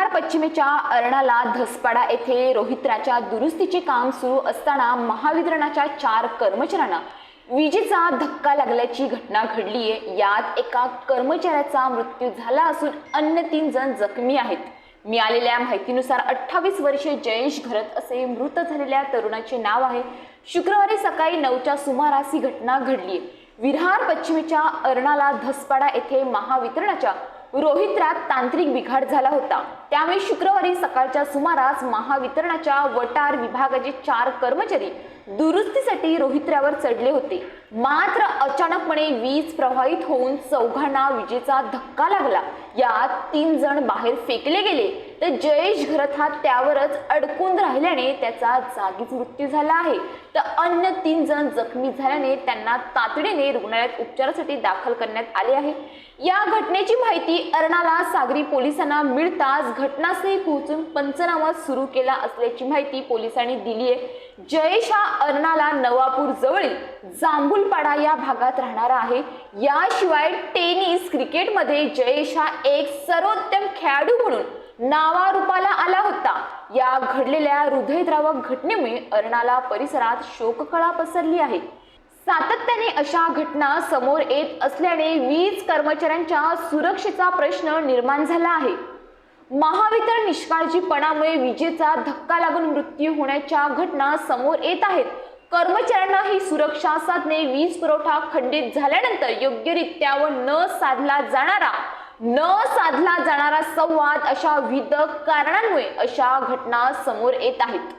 बिहार पश्चिमेच्या अर्णाला धसपाडा येथे रोहित्राच्या दुरुस्तीचे काम सुरू असताना महावितरणाच्या चार कर्मचाऱ्यांना विजेचा धक्का लागल्याची घटना घडली आहे यात एका कर्मचाऱ्याचा मृत्यू झाला असून अन्य तीन जण जखमी आहेत. मिळालेल्या माहितीनुसार अठ्ठावीस वर्षे जयेश घरत असे मृत झालेल्या तरुणाचे नाव आहे. शुक्रवारी सकाळी नऊच्या सुमारास ही घटना घडली आहे विरार पश्चिमेच्या अर्णाला धसपाडा येथे महावितरणाच्या रोहित्रात तांत्रिक बिघाड झाला होता. त्यामुळे शुक्रवारी सकाळच्या सुमारास महावितरणाच्या वटार विभागाचे चार कर्मचारी दुरुस्तीसाठी रोहित्रावर चढले होते. मात्र अचानकपणे वीज प्रवाहित होऊन चौघांना विजेचा धक्का लागला. यात तीन जण बाहेर फेकले गेले. तर जयेश घरत हा त्यावरच अडकून राहिल्याने त्याचा जागीच मृत्यू झाला आहे. तर अन्य तीन जण जखमी झाल्याने त्यांना तातडीने रुग्णालयात उपचारासाठी दाखल करण्यात आले आहे. या घटनेची माहिती अर्णाला सागरी पोलिसांना मिळताच घटनास्थळी पोहोचून पंचनामा सुरू केला असल्याची माहिती पोलिसांनी दिली आहे. जयेश हा अर्णाला नवापूर जवळील जांभूलपाडा या भागात राहणारा आहे. याशिवाय टेनिस क्रिकेटमध्ये जयेश हा एक सर्वोत्तम खेळाडू म्हणून नावारूपाला आला होता. या घडलेल्या हृदयद्रावक घटनेमुळे अर्णाला परिसरात शोककळा पसरली आहे. सातत्याने अशा घटना समोर येत असल्याने वीज कर्मचाऱ्यांच्या सुरक्षेचा प्रश्न निर्माण झाला आहे. महावितरण निष्काळजीपणामुळे विजेचा धक्का लागून मृत्यू होण्याच्या घटना समोर येत आहेत. कर्मचाऱ्यांना ही सुरक्षा साधने वीज पुरवठा खंडित झाल्यानंतर योग्यरित्या व न साधला जाणारा न साधला जाणारा संवाद अशा विविध कारणांमुळे अशा घटना समोर येत आहेत.